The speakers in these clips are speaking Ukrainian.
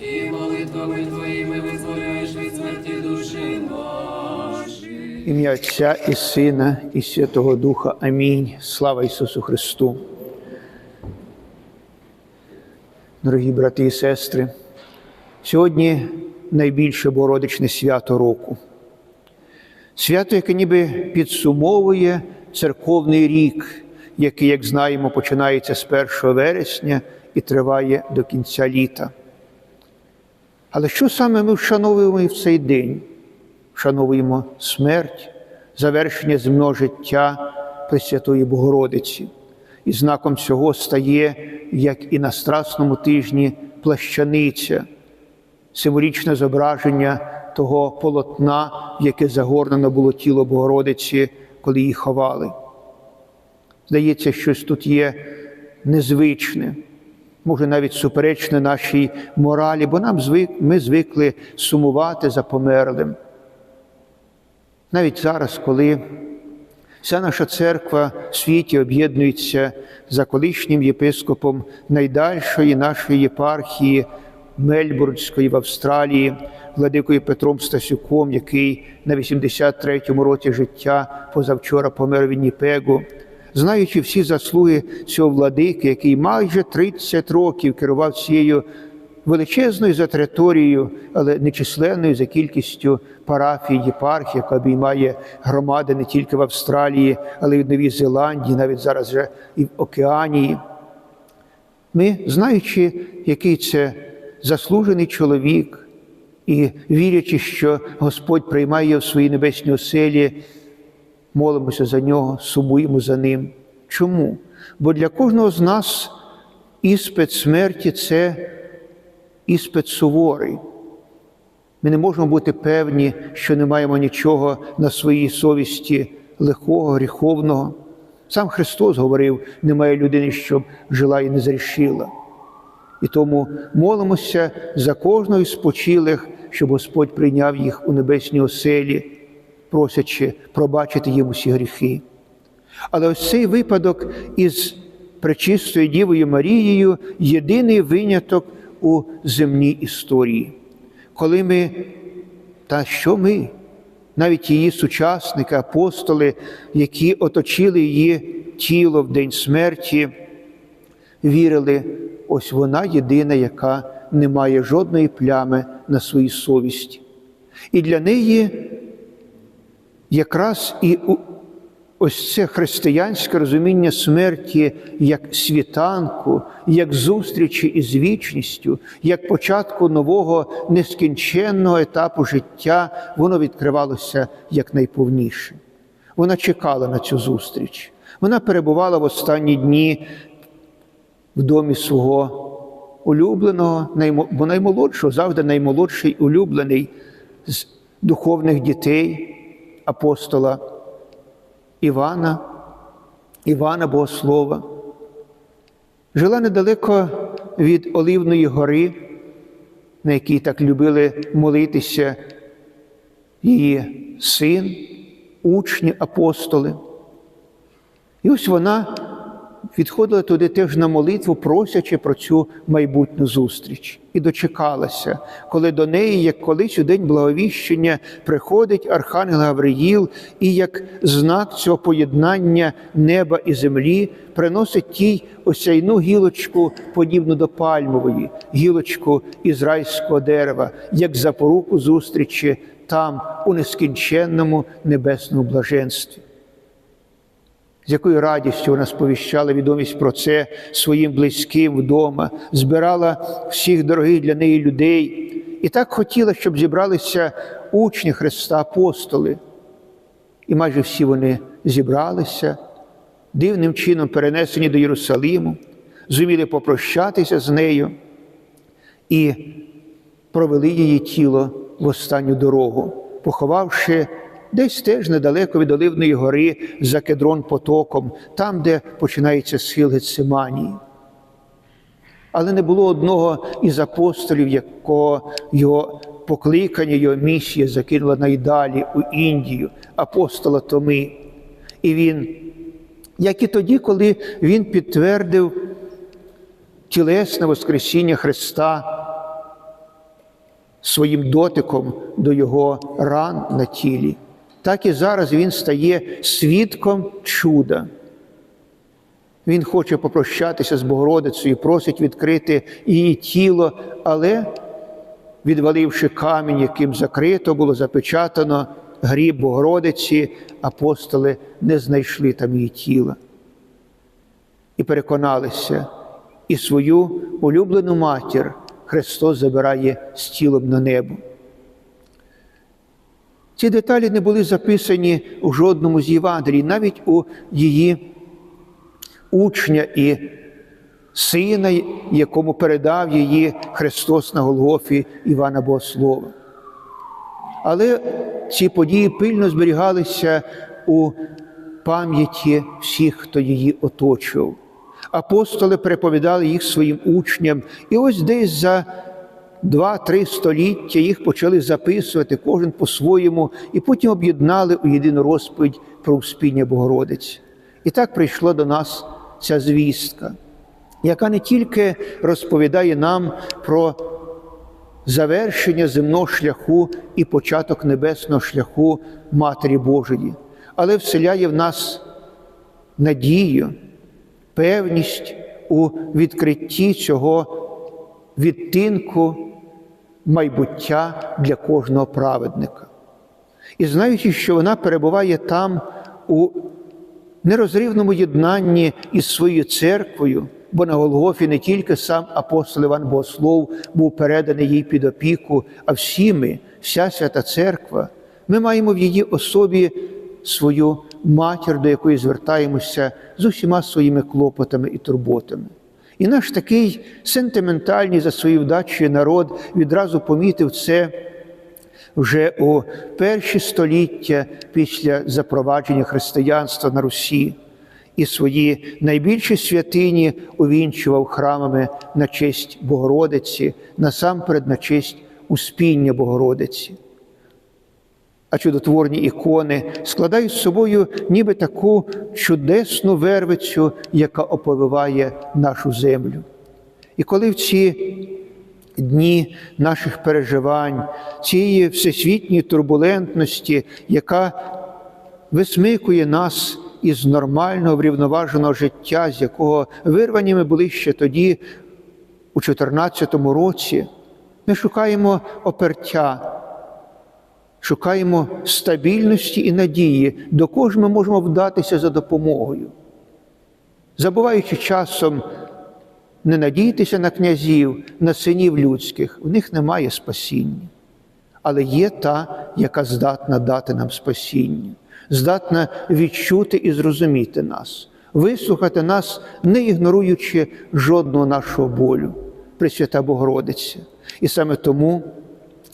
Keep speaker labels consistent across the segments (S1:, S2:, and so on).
S1: руками Твоїми визволяєш від смерті душі наші.
S2: Ім'я Отця і Сина, і Святого Духа. Амінь. Слава Ісусу Христу. Дорогі брати і сестри, сьогодні найбільше Богородичне свято року. Свято, яке ніби підсумовує церковний рік, який, як знаємо, починається з 1 вересня і триває до кінця літа. Але що саме ми вшановуємо в цей день? Вшановуємо смерть, завершення земного життя Пресвятої Богородиці. І знаком цього стає, як і на Страсному тижні, плащаниця, символічне зображення того полотна, в яке загорнено було тіло Богородиці, коли її ховали. Здається, щось тут є незвичне, може навіть суперечне нашій моралі, бо нам звик, ми звикли сумувати за померлим. Навіть зараз, коли вся наша церква в світі об'єднується за колишнім єпископом найдальшої нашої єпархії Мельбурнської в Австралії, владикою Петром Стасюком, який на 83-му році життя позавчора помер в Вінніпегу, знаючи всі заслуги цього владики, який майже 30 років керував цією величезною за територією, але нечисленною за кількістю парафій, єпархій, яка обіймає громади не тільки в Австралії, але й в Новій Зеландії, навіть зараз вже і в Океанії. Ми, знаючи, який це заслужений чоловік, і вірячи, що Господь приймає його в своїй небесній оселі, молимося за нього, сумуємо за ним. Чому? Бо для кожного з нас іспит смерті це іспит суворий. Ми не можемо бути певні, що не маємо нічого на своїй совісті легкого, гріховного. Сам Христос говорив: немає людини, щоб жила і не зрішила. І тому молимося за кожного із спочилих, щоб Господь прийняв їх у небесній оселі, просячи пробачити їм усі гріхи. Але ось цей випадок із пречистою Дівою Марією єдиний виняток у земній історії, коли ми, та що ми, навіть її сучасники, апостоли, які оточили її тіло в день смерті, вірили, ось вона єдина, яка не має жодної плями на своїй совісті. І для неї якраз і ось це християнське розуміння смерті як світанку, як зустрічі із вічністю, як початку нового нескінченного етапу життя, воно відкривалося як найповніше. Вона чекала на цю зустріч. Вона перебувала в останні дні в домі свого улюбленого, бо наймолодшого, завжди наймолодший улюблений з духовних дітей апостола Івана, Івана Богослова. Жила недалеко від Оливної гори, на якій так любили молитися її син, учні, апостоли. І ось вона відходила туди теж на молитву, просячи про цю майбутню зустріч, і дочекалася, коли до неї, як колись у день благовіщення, приходить Архангел Гавриїл, і як знак цього поєднання неба і землі приносить тій осяйну гілочку, подібну до пальмової, гілочку ізраїльського дерева, як запоруку зустрічі там, у нескінченному небесному блаженстві з якою радістю вона сповіщала відомість про це своїм близьким вдома, збирала всіх дорогих для неї людей і так хотіла, щоб зібралися учні Христа, апостоли. І майже всі вони зібралися, дивним чином перенесені до Єрусалиму, зуміли попрощатися з нею і провели її тіло в останню дорогу, поховавши десь теж недалеко від Оливної гори за кедрон потоком, там, де починається схил Гециманії. Але не було одного із апостолів, якого його покликання, його місія закинула найдалі у Індію, апостола Томи. І він, як і тоді, коли він підтвердив тілесне Воскресіння Христа, своїм дотиком до його ран на тілі. Так і зараз він стає свідком чуда. Він хоче попрощатися з Богородицею, просить відкрити її тіло, але, відваливши камінь, яким закрито було запечатано гріб Богородиці, апостоли не знайшли там її тіла. І переконалися, і свою улюблену матір Христос забирає з тілом на небо. Ці деталі не були записані у жодному з Євангелій, навіть у її учня і сина, якому передав її Христос на Голгофі Івана Богослова. Але ці події пильно зберігалися у пам'яті всіх, хто її оточував. Апостоли переповідали їх своїм учням, і ось десь за два-три століття їх почали записувати, кожен по-своєму, і потім об'єднали у єдину розповідь про успіння Богородиці. І так прийшла до нас ця звістка, яка не тільки розповідає нам про завершення земного шляху і початок небесного шляху Матері Божої, але вселяє в нас надію, певність у відкритті цього відтинку майбуття для кожного праведника. І знаючи, що вона перебуває там у нерозривному єднанні із своєю церквою, бо на Голгофі не тільки сам апостол Іван Богослов був переданий їй під опіку, а всі ми, вся свята церква, ми маємо в її особі свою матір, до якої звертаємося з усіма своїми клопотами і турботами. І наш такий сентиментальний за свою вдачу народ відразу помітив це вже у перші століття після запровадження християнства на Русі і свої найбільші святині увінчував храмами на честь Богородиці, насамперед на честь успіння Богородиці. А чудотворні ікони складають з собою ніби таку чудесну вервицю, яка оповиває нашу землю. І коли в ці дні наших переживань, цієї всесвітньої турбулентності, яка висмикує нас із нормального врівноваженого життя, з якого вирвані ми були ще тоді, у 2014 році, ми шукаємо опертя. Шукаємо стабільності і надії, до кого ж ми можемо вдатися за допомогою. Забуваючи часом не надійтеся на князів, на синів людських, в них немає спасіння. Але є та, яка здатна дати нам спасіння, здатна відчути і зрозуміти нас, вислухати нас, не ігноруючи жодного нашого болю, Пресвята Богородиця. І саме тому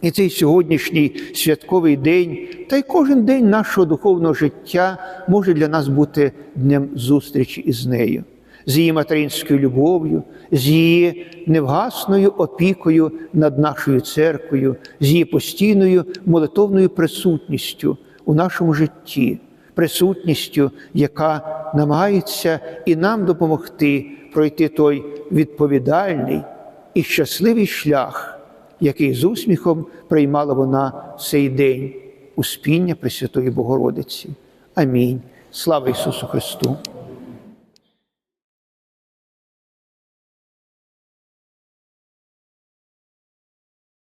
S2: і цей сьогоднішній святковий день, та й кожен день нашого духовного життя може для нас бути днем зустрічі із нею, з її материнською любов'ю, з її невгасною опікою над нашою церквою, з її постійною молитовною присутністю у нашому житті, присутністю, яка намагається і нам допомогти пройти той відповідальний і щасливий шлях який з усміхом приймала вона цей день успіння Пресвятої Богородиці. Амінь. Слава Ісусу Христу!